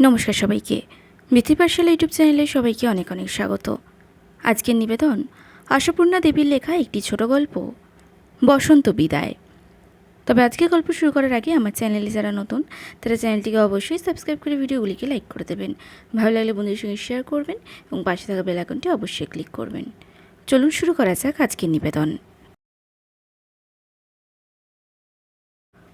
নমস্কার সবাইকে। বৃত্তিপাঠশালা ইউটিউব চ্যানেলে সবাইকে অনেক অনেক স্বাগত। আজকের নিবেদন আশাপূর্ণা দেবীর লেখা একটি ছোট গল্প, বসন্ত বিদায়। তবে আজকে গল্প শুরু করার আগে আমার চ্যানেলে যারা নতুন, তারা চ্যানেলটিকে অবশ্যই সাবস্ক্রাইব করে ভিডিওগুলিকে লাইক করে দেবেন। ভালো লাগলে বন্ধুদের সঙ্গে শেয়ার করবেন এবং পাশে থাকা বেল আইকনটি অবশ্যই ক্লিক করবেন। চলুন শুরু করা যাক আজকের নিবেদন।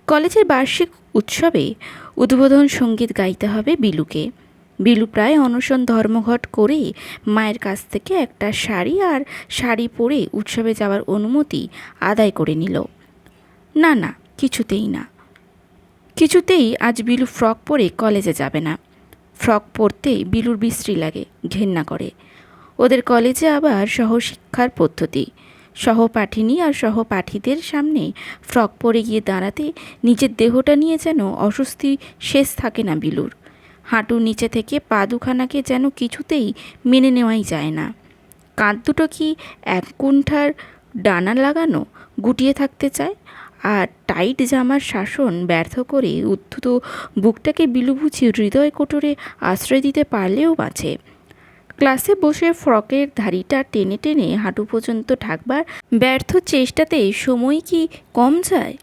কলেজের বার্ষিক উৎসবে উদ্বোধন সংগীত গাইতে হবে বিলুকে। বিলু প্রায় অনশন ধর্মঘট করে মায়ের কাছ থেকে একটা শাড়ি আর শাড়ি পরে উৎসবে যাওয়ার অনুমতি আদায় করে নিল। না না, কিছুতেই না। কিছুতেই আজ বিলু ফ্রক পরে কলেজে যাবে না। ফ্রক পরতেই বিলুর বিশ্রী লাগে, ঘেন্না করে। ওদের কলেজে আবার সহশিক্ষার পদ্ধতি। সহপাঠিনী আর সহপাঠীদের সামনে ফ্রক পরে গিয়ে দাঁড়াতে নিজের দেহটা নিয়ে যেন অস্বস্তি শেষ থাকে না বিলুর। হাঁটুর নিচে থেকে পা দুখানাকে যেন কিছুতেই মেনে নেওয়াই যায় না। কাঁধ দুটো কি এক কুণ্ঠার ডানা লাগানো গুটিয়ে থাকতে চায়? আর টাইট জামার শাসন ব্যর্থ করে উদ্ধত বুকটাকে বিলু বুঝি হৃদয় কোটরে আশ্রয় দিতে পারলেও বাঁচে। ক্লাসে বসে ফ্রকের ধাড়িটা টেনে টেনে হাঁটু পর্যন্ত ঢাকবার ব্যর্থ চেষ্টাতে সময় কি কম যায়?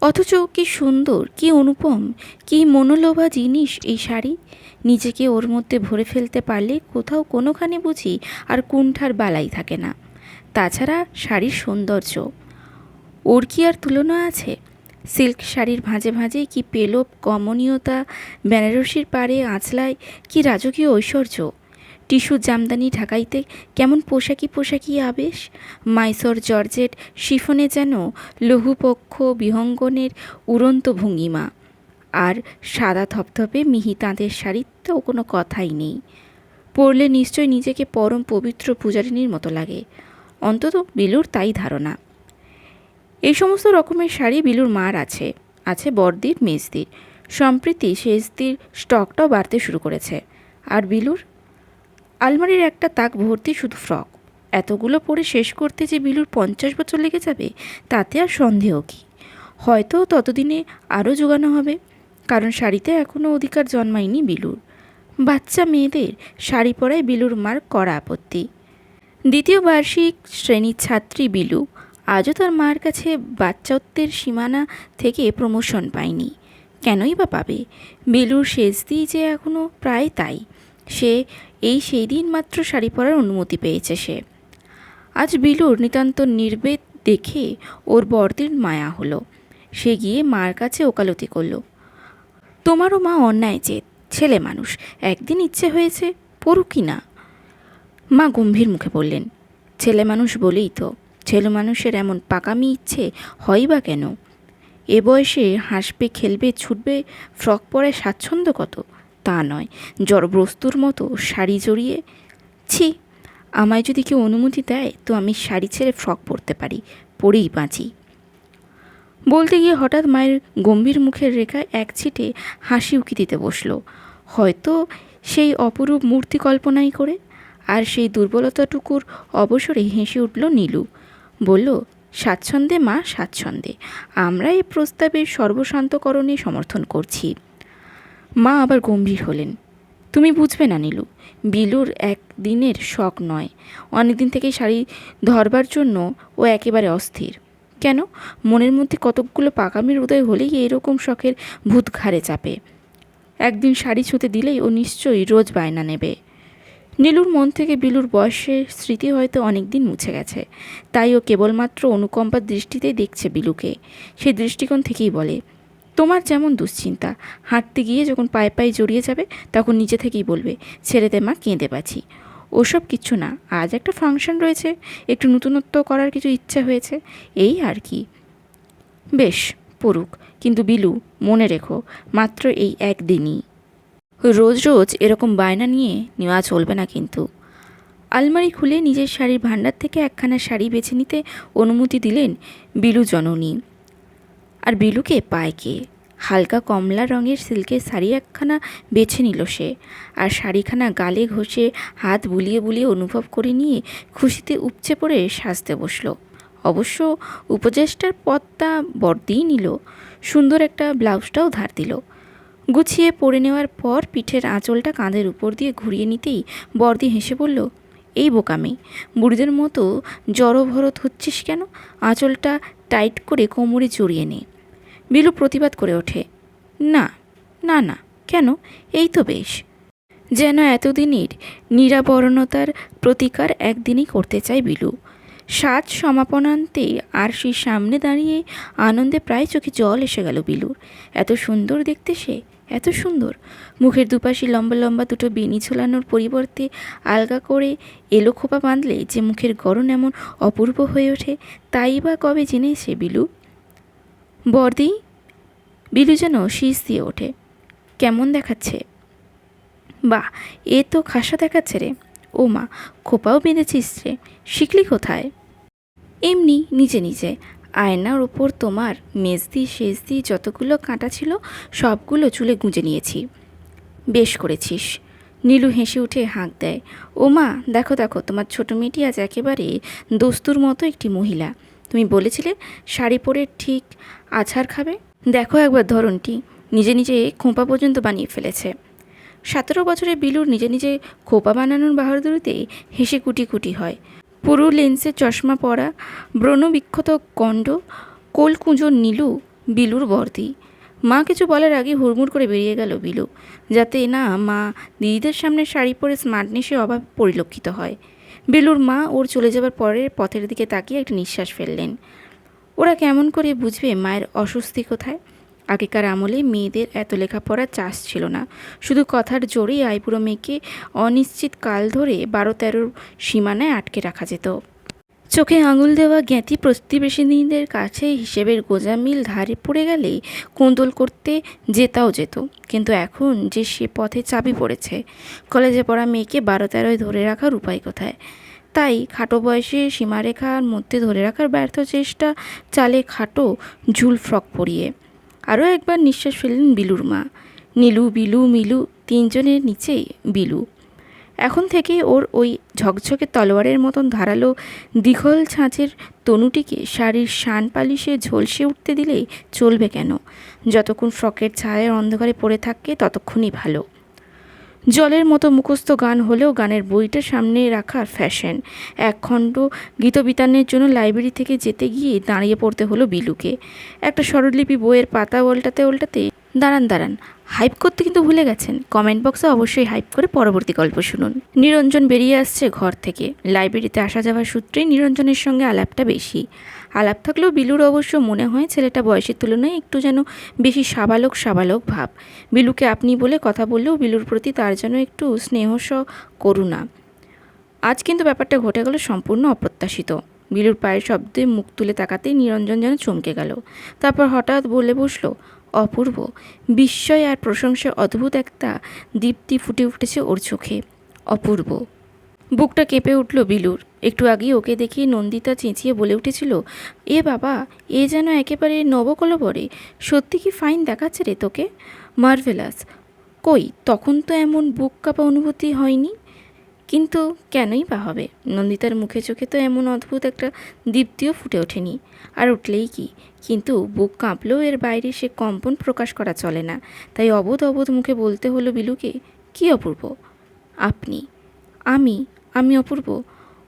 অথচ কি সুন্দর, কি অনুপম, কি মনোলোভা জিনিস এই শাড়ি। নিজেকে ওর মধ্যে ভরে ফেলতে পারলে কোথাও কোনোখানে বুঝি আর কুণ্ঠার বালাই থাকে না। তাছাড়া শাড়ির সৌন্দর্য। ওর কি আর তুলনা আছে? সিল্ক শাড়ির ভাঁজে ভাঁজে কি পেলব কমনীয়তা, বেনারসির পাড়ে আঁচলায় কি রাজকীয় ঐশ্বর্য? টিস্যু জামদানি ঢাকাইতে কেমন পোশাকি পোশাকি আবেশ? মাইসর জর্জেট শিফনে যেন লঘুপক্ষ বিহঙ্গনের উড়ন্ত ভঙ্গিমা। আর সাদা থপথপে মিহি তাঁতের শাড়িতেও কোনো কথাই নেই। পরলে নিশ্চয় নিজেকে পরম পবিত্র পূজারিনীর মতো লাগে। অন্তত বিলুর তাই ধারণা। এই সমস্ত রকমের শাড়ি বিলুর মার আছে। আছে বড়দির মেজদির। সম্প্রতি শেষদির স্টকটাও বাড়তে শুরু করেছে। আর বিলুর আলমারির একটা তাক ভর্তি শুধু ফ্রক। এতগুলো পরে শেষ করতে যে বিলুর পঞ্চাশ বছর লেগে যাবে, তাতে আর সন্দেহ কি? হয়তো ততদিনে আরও জোগানো হবে, কারণ শাড়িতে এখনও অধিকার জন্মায়নি বিলুর। বাচ্চা মেয়েদের শাড়ি পরায় বিলুর মার কড়া আপত্তি। দ্বিতীয় বার্ষিক শ্রেণির ছাত্রী বিলু আজও তার মার কাছে বাচ্চাত্বের সীমানা থেকে প্রমোশন পায়নি। কেনই বা পাবে? বিলুর শেষ দিয়ে যে এখনও প্রায় তাই। সে এই সেই দিন মাত্র শাড়ি পরার অনুমতি পেয়েছে সে। আজ বিলুর নিতান্ত নির্বেদ দেখে ওর বড়দির মায়া হলো। সে গিয়ে মার কাছে ওকালতি করল। তোমারও মা অন্যায় চেত ছেলে মানুষ, একদিন ইচ্ছে হয়েছে পড়ুকি না? মা গম্ভীর মুখে বললেন, ছেলে মানুষ বলেই তো, ছেলে মানুষের এমন পাকামি ইচ্ছে হয় বা কেন? এ বয়সে হাসবে, খেলবে, ছুটবে, ফ্রক পরায় স্বাচ্ছন্দ্য কত? তা নয়। জড়বস্তুর মতো শাড়ি জড়িয়ে, ছি, আমায় যদি কেউ অনুমতি দেয় তো আমি শাড়ি ছেড়ে ফ্রক পরতে পারি, পরেই বাঁচি। বলতে গিয়ে হঠাৎ মায়ের গম্ভীর মুখের রেখায় এক ছিটে হাসি উকি দিতে বসল। হয়তো সেই অপরূপ মূর্তি কল্পনাই করে, আর সেই দুর্বলতাটুকুর অবসরে হেসে উঠল নীলু। বলল, স্বাচ্ছন্দ্যে মা, স্বাচ্ছন্দ্যে। আমরা এই প্রস্তাবের সর্বশান্তকরণে সমর্থন করছি। মা আবার গম্ভীর হলেন। তুমি বুঝবে না, নীলু, বিলুর একদিনের শখ নয়। অনেকদিন থেকে শাড়ি ধরবার জন্য ও একেবারে অস্থির। কেন? মনের মধ্যে কতকগুলো পাকামির উদয় হলেই এরকম শখের ভূত ঘাড়ে চাপে। একদিন শাড়ি ছুঁতে দিলেই ও নিশ্চয়ই রোজ বায়না নেবে। নীলুর মন থেকে বিলুর বয়সের স্মৃতি হয়তো অনেক দিন মুছে গেছে। তাই ও কেবলমাত্র অনুকম্পার দৃষ্টিতেই দেখছে বিলুকে। সেই দৃষ্টিকোণ থেকেই বলে তোমার যেমন দুশ্চিন্তা, হাঁটতে গিয়ে যখন পায়ে পায়ে জড়িয়ে যাবে, তখন নিজে থেকেই বলবে, ছেড়ে দে মা, কেঁদে বাঁচি। ওসব কিছু না, আজ একটা ফাংশন রয়েছে, একটু নতুনত্ব করার কিছু ইচ্ছা হয়েছে, এই আর কি। বেশ, পড়ুক, কিন্তু বিলু, মনে রেখো, মাত্র এই একদিনই। রোজ রোজ এরকম বায়না নিয়ে নেওয়া চলবে না কিন্তু। আলমারি খুলে নিজের শাড়ির ভাণ্ডার থেকে একখানা শাড়ি বেছে নিতে অনুমতি দিলেন বিলু জননী। আর বিলুকে পায় কে? হালকা কমলা রঙের সিল্কের শাড়ি একখানা বেছে নিল সে, আর শাড়িখানা গালে ঘষে হাত বুলিয়ে বুলিয়ে অনুভব করে নিয়ে খুশিতে উপচে পড়ে সাজতে বসল। অবশ্য উপদেষ্টার পদটা বর্দিই নিল, সুন্দর একটা ব্লাউজটাও ধার দিল। গুছিয়ে পরে নেওয়ার পর পিঠের আঁচলটা কাঁধের উপর দিয়ে ঘুরিয়ে নিতেই বর্দি হেসে বলল, এই বোকামি, বুড়িদের মতো জড়ভরত হচ্ছিস কেন? আঁচলটা টাইট করে কোমরে জড়িয়ে নে। বিলু প্রতিবাদ করে ওঠে। না না না, কেন? এই তো বেশ। যেন এতদিনের নিরাবরণতার প্রতিকার একদিনই করতে চায় বিলু। সাজ সমাপনান্তে আর আরশির সামনে দাঁড়িয়ে আনন্দে প্রায় চোখে জল এসে গেল বিলুর। এত সুন্দর দেখতে সে, এত সুন্দর। মুখের দুপাশে লম্বা লম্বা দুটো বেনি ঝোলানোর পরিবর্তে আলগা করে এলো খোপা বাঁধলে যে মুখের গড়ন এমন অপূর্ব হয়ে ওঠে, তাই বা কবে জেনেছে বিলু? বর্দি বিলু যেন শীষ দিয়ে ওঠে। কেমন দেখাচ্ছে? বাহ, এ তো খাসা দেখাচ্ছে রে। ও মা, খোপাও বেঁধেছিস রে। শিখলি কোথায়? এমনি, নিজে নিজে। আয়নার ওপর তোমার মেজদি, সেজদি যতগুলো কাঁটা ছিল, সবগুলো চুলে গুঁজে নিয়েছি। বেশ করেছিস। নীলু হেসে উঠে হাঁক দেয়। ও মা, দেখো দেখো, তোমার ছোট মেয়েটি আজ একেবারে দস্তুর মতো একটি মহিলা। তুমি বলেছিলে শাড়ি পরে ঠিক আছাড় খাবে? দেখো একবার ধরনটি। নিজে নিজে খোঁপা পর্যন্ত বানিয়ে ফেলেছে। সতেরো বছরে বিলুর নিজে নিজে খোপা বানানোর বাহাদুরিতে হেসে কুটি কুটি হয়। পুরো লেন্সের চশমা পরা ব্রণবিক্ষত কণ্ড কোলকুঁজো নীলু বিলুর বর্দি। মা কিছু বলার আগে হুড়মুড় করে বেরিয়ে গেল বিলু, যাতে না মা দিদিদের সামনে শাড়ি পরে স্মার্টনেসের অভাব পরিলক্ষিত হয়। বিলুর মা ওর চলে যাবার পরের পথের দিকে তাকিয়ে একটা নিঃশ্বাস ফেললেন। ওরা কেমন করে বুঝবে মায়ের অস্বস্তি কোথায়? আগেকার আমলে মেয়েদের এত লেখাপড়ার চাষ ছিল না। শুধু কথার জোরেই আইপুরো মেয়েকে অনিশ্চিত কাল ধরে বারো তেরোর সীমানায় আটকে রাখা যেত। চোখে আঙুল দেওয়া জ্ঞাতি প্রতিবেশিনীদের কাছে হিসেবের গোজামিল ধারে পড়ে গেলে কোন্দল করতে যেতাও যেত। কিন্তু এখন যে সে পথে চাবি পড়েছে, কলেজে পড়া মেয়েকে বারো তেরোয় ধরে রাখার উপায় কোথায়? তাই খাটো বয়সে সীমারেখার মধ্যে ধরে রাখার ব্যর্থ চেষ্টা চালে খাটো ঝুল ফ্রক পরিয়ে। আরও একবার নিঃশ্বাস ফেললেন বিলুর মা। নীলু, বিলু, মিলু তিনজনের নিচেই বিলু। এখন থেকে ওর ওই ঝকঝকে তলোয়ারের মতন ধারালো দীঘল ছাঁচের তনুটিকে শাড়ির শান পালিশে ঝলসে উঠতে দিলেই চলবে কেন? যতক্ষণ ফ্রকের ছায়ের অন্ধকারে পড়ে থাকে ততক্ষণই ভালো। জলের মতো মুখস্থ গান হলেও গানের বইটা সামনে রাখার ফ্যাশন এক খণ্ড গীতবিতানের জন্য লাইব্রেরি থেকে যেতে গিয়ে দাঁড়িয়ে পড়তে হলো বিলুকে। একটা স্বরলিপি বইয়ের পাতা উল্টাতে উল্টাতে, দাঁড়ান দাঁড়ান হাইপ করতে কিন্তু ভুলে গেছেন। কমেন্ট বক্সে অবশ্যই হাইপ করে পরবর্তী গল্প শুনুন। নিরঞ্জন বেরিয়ে আসছে ঘর থেকে। লাইব্রেরিতে আসা যাওয়ার সূত্রেই নিরঞ্জনের সঙ্গে আলাপটা বেশি। আলাপ থাকলেও বিলুর অবশ্য মনে হয় ছেলেটা বয়সের তুলনায় একটু যেন বেশি সাবালক সাবালক ভাব। বিলুকে আপনি বলে কথা বললেও বিলুর প্রতি তার যেন একটু স্নেহস করুণা। আজ কিন্তু ব্যাপারটা ঘটে গেল সম্পূর্ণ অপ্রত্যাশিত। বিলুর পায়ের শব্দে মুখ তুলে তাকাতেই নিরঞ্জন যেন চমকে গেল। তারপর হঠাৎ বলে বসল, অপূর্ব, বিস্ময় আর প্রশংসায় অদ্ভুত একটা দীপ্তি ফুটে উঠেছে ওর চোখে। অপূর্ব। বুকটা কেঁপে উঠল বিলুর। একটু আগেই ওকে দেখিয়ে নন্দিতা চেঁচিয়ে বলে উঠেছিল, এ বাবা, এ যেন একেবারে নবকলবরে। সত্যি কি ফাইন দেখাচ্ছে রে তোকে? মার্ভেলাস, কই, তখন তো এমন বুক কাঁপা অনুভূতি হয়নি? কিন্তু কেনই বা হবে? নন্দিতার মুখে চোখে তো এমন অদ্ভুত একটা দীপ্তিও ফুটে ওঠেনি। আর উঠলেই কি? কিন্তু বুক কাঁপলেও এর বাইরে সে কম্পন প্রকাশ করা চলে না। তাই অবোধ অবোধ মুখে বলতে হলো বিলুকে, কি অপূর্ব? আপনি, আমি আমি অপূর্ব।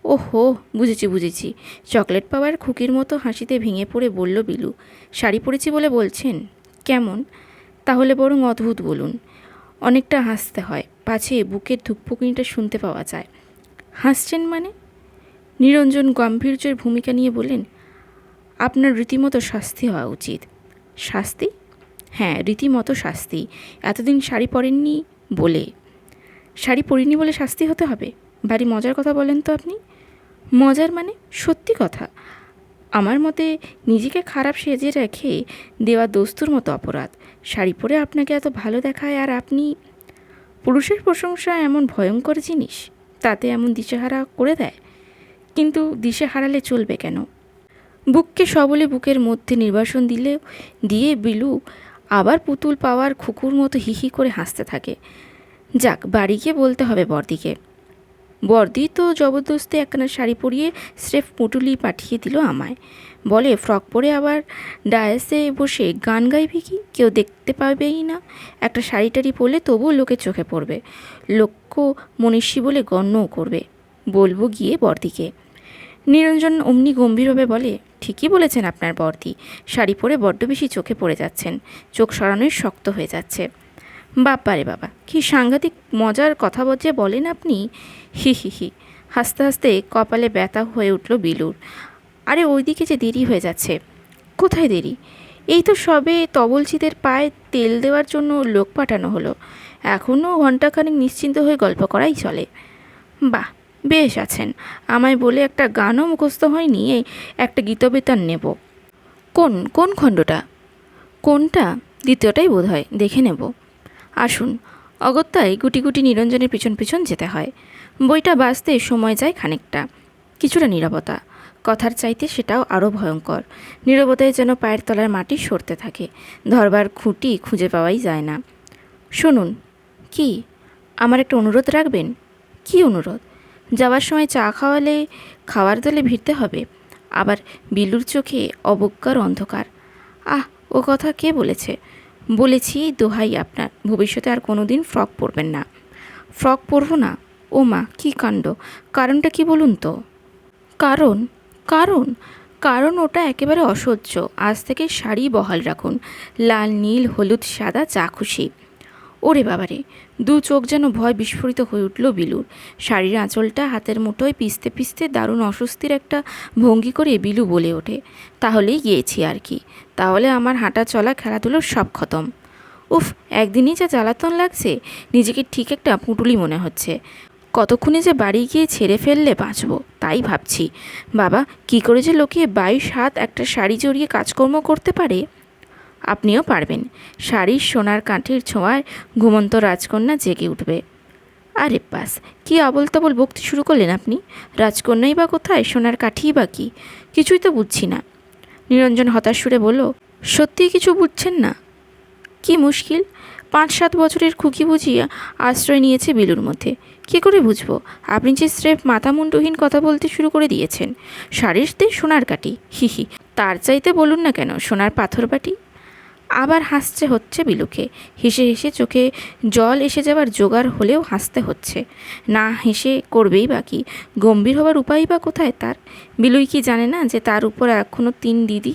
ও হো বুঝেছি বুঝেছি। চকলেট পাওয়ার খুকির মতো হাসিতে ভেঙে পড়ে বলল বিলু। শাড়ি পরেছি বলে বলছেন? কেমন? তাহলে বরং অদ্ভুত বলুন। অনেকটা হাসতে হয়। পাছে বুকের ধুকপুকুনিটা শুনতে পাওয়া যায়। হাসছেন মানে? নিরঞ্জন গাম্ভীর্যের ভূমিকা নিয়ে বললেন, আপনার রীতিমতো শাস্তি হওয়া উচিত। শাস্তি? হ্যাঁ রীতিমতো শাস্তি। এতদিন শাড়ি পরেননি বলে। শাড়ি পরিনি বলে শাস্তি হতে হবে? বাড়ি মজার কথা বলেন তো আপনি? মজার মানে সত্যি কথা। আমার মতে নিজেকে খারাপ সেজে রেখে দেওয়া দস্তুর মতো অপরাধ। শাড়ি পরে আপনাকে এত ভালো দেখায় আর আপনি? পুরুষের প্রশংসা এমন ভয়ঙ্কর জিনিস, তাতে এমন দিশেহারা করে দেয়? কিন্তু দিশে হারালে চলবে কেন? বুককে সবলে বুকের মধ্যে নির্বাসন দিলে, দিয়ে বিলু আবার পুতুল পাওয়ার খুকুর মতো হিহি করে হাসতে থাকে। যাক, বাড়ি গিয়ে বলতে হবে বর্দিকে বর্দি তো জবরদস্তি একখানা শাড়ি পরিয়ে স্রেফ পুটুলি পাঠিয়ে দিল আমায়। বলে, ফ্রক পরে আবার ডায়াসে বসে গান গাইবি কি? কেউ দেখতে পাবেই না। একটা শাড়ি টাড়ি পরলে তবুও লোকে চোখে পড়বে। লক্ষ্য মনীষী বলে গণ্যও করবে। বলব গিয়ে বর্দিকে নিরঞ্জন অমনি গম্ভীরভাবে বলে, ঠিকই বলেছেন আপনার বর্দি। শাড়ি পরে বড্ড বেশি চোখে পড়ে যাচ্ছেন। চোখ সরানোই শক্ত হয়ে যাচ্ছে। বাপ্পারে বাবা, কি সাংঘাতিক মজার কথা যে বলেন আপনি? হি হি হি। হাসতে হাসতে কপালে ব্যথা হয়ে উঠল বিলুর। আরে ওইদিকে যে দেরি হয়ে যাচ্ছে। কোথায় দেরি? এই তো সবে তবলচিদের পায়ে তেল দেওয়ার জন্য লোক পাঠানো হলো। এখনও ঘণ্টাখানেক নিশ্চিন্ত হয়ে গল্প করাই চলে। বাহ, বেশ আছেন। আমায় বলে একটা গানও মুখস্থ হয়নি একটা গীতবেতন নেব। কোন কোন খণ্ডটা? কোনটা? দ্বিতীয়টাই বোধ হয় দেখে নেব। আসুন। অগত্যায় গুটি গুটি নিরঞ্জনের পিছন পিছন যেতে হয়। বইটা বাঁচতে সময় যায় খানিকটা। কিছুটা নীরবতা। কথার চাইতে সেটাও আরও ভয়ঙ্কর। নীরবতায় যেন পায়ের তলার মাটি সরতে থাকে। ধরবার খুঁটি খুঁজে পাওয়াই যায় না। শুনুন, কি? আমার একটা অনুরোধ রাখবেন? কি অনুরোধ? যাওয়ার সময় চা খাওয়ালে, খাওয়ার দলে ভিড়তে হবে। আবার বিলুর চোখে অবজ্ঞার অন্ধকার। আহ, ও কথা কে বলেছে? বলেছি, দোহাই আপনার, ভবিষ্যতে আর কোনো দিন ফ্রক পরবেন না। ফ্রক পরবো না? ও মা কী কাণ্ড! কারণটা কি বলুন তো? কারণ কারণ কারণ ওটা একেবারে অসহ্য। আজ থেকে শাড়ি বহাল রাখুন। লাল, নীল, হলুদ, সাদা চা খুশি। ওরে বাবারে, দু চোখ যেন ভয় বিস্ফোরিত হয়ে উঠল বিলুর। শাড়ির আঁচলটা হাতের মুঠোয় পিসতে পিসতে দারুণ অস্বস্তির একটা ভঙ্গি করে বিলু বলে ওঠে। তাহলেই গিয়েছি আর কি। তাহলে আমার হাঁটা চলা খেলাধুলোর সব খতম। উফ, একদিনই যা জ্বালাতন লাগছে, নিজেকে ঠিক একটা পুঁটুলি মনে হচ্ছে। কতক্ষণে যে বাড়ি গিয়ে ছেড়ে ফেললে বাঁচবো, তাই ভাবছি। বাবা, কি করে যে লোকে বাইশ হাত একটা শাড়ি জড়িয়ে কাজকর্ম করতে পারে? আপনিও পারবেন। শাড়ির সোনার কাঠির ছোঁয়ায় ঘুমন্ত রাজকন্যা জেগে উঠবে। আরে বাস, কি আবল তাবল বকতে শুরু করলেন আপনি? রাজকন্যাই বা কোথায়? সোনার কাঠিই বা কি? কিছুই তো বুঝছি না। নিরঞ্জন হতাশ সুরে বলল, সত্যিই কিছু বুঝছেন না? কি মুশকিল। পাঁচ সাত বছরের খুকি বুঝিয়া আশ্রয় নিয়েছে বিলুর মধ্যে। কী করে বুঝব? আপনি যে স্রেফ মাথা মুন্ডুহীন কথা বলতে শুরু করে দিয়েছেন। শাড়িতে সোনার কাটি হি হি। তার চাইতে বলুন না কেন, সোনার পাথর বাটি আবার হাসছে হচ্ছে বিলুকে। হেসে হেসে চোখে জল এসে যাবার জোগাড় হলেও হাসতে হচ্ছে। না হেসে করবেই বাকি গম্ভীর হবার উপায় বা কোথায় তার? বিলুই কি জানে না যে তার উপর এখনও তিন দিদি?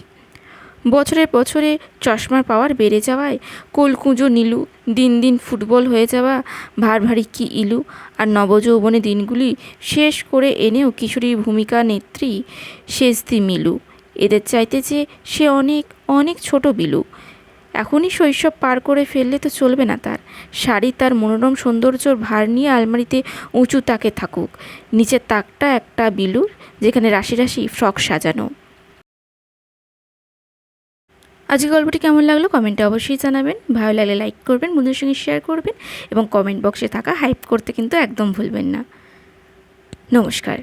বছরের বছরে চশমার পাওয়ার বেড়ে যাওয়ায় কোলকুঁজো নীলু, দিন দিন ফুটবল হয়ে যাওয়া ভার ভারী কি ইলু, আর নবযৌবনে দিনগুলি শেষ করে এনেও কিশোরী ভূমিকা নেত্রী শেষদি মিলু। এদের চাইতে যে সে অনেক অনেক ছোট বিলু। এখনই শৈশব পার করে ফেললে তো চলবে না তার। শাড়ি তার মনোরম সৌন্দর্যর ভার নিয়ে আলমারিতে উঁচু তাকে থাকুক। নিচের তাকটা একটা বিলুর, যেখানে রাশি রাশি ফ্রক সাজানো। আজকে গল্পটি কেমন লাগল কমেন্টে অবশ্যই জানাবেন। ভালো লাগলে লাইক করবেন, বন্ধুদের সঙ্গে শেয়ার করবেন এবং কমেন্ট বক্সে থাকা হাইপ করতে কিন্তু একদম ভুলবেন না। নমস্কার।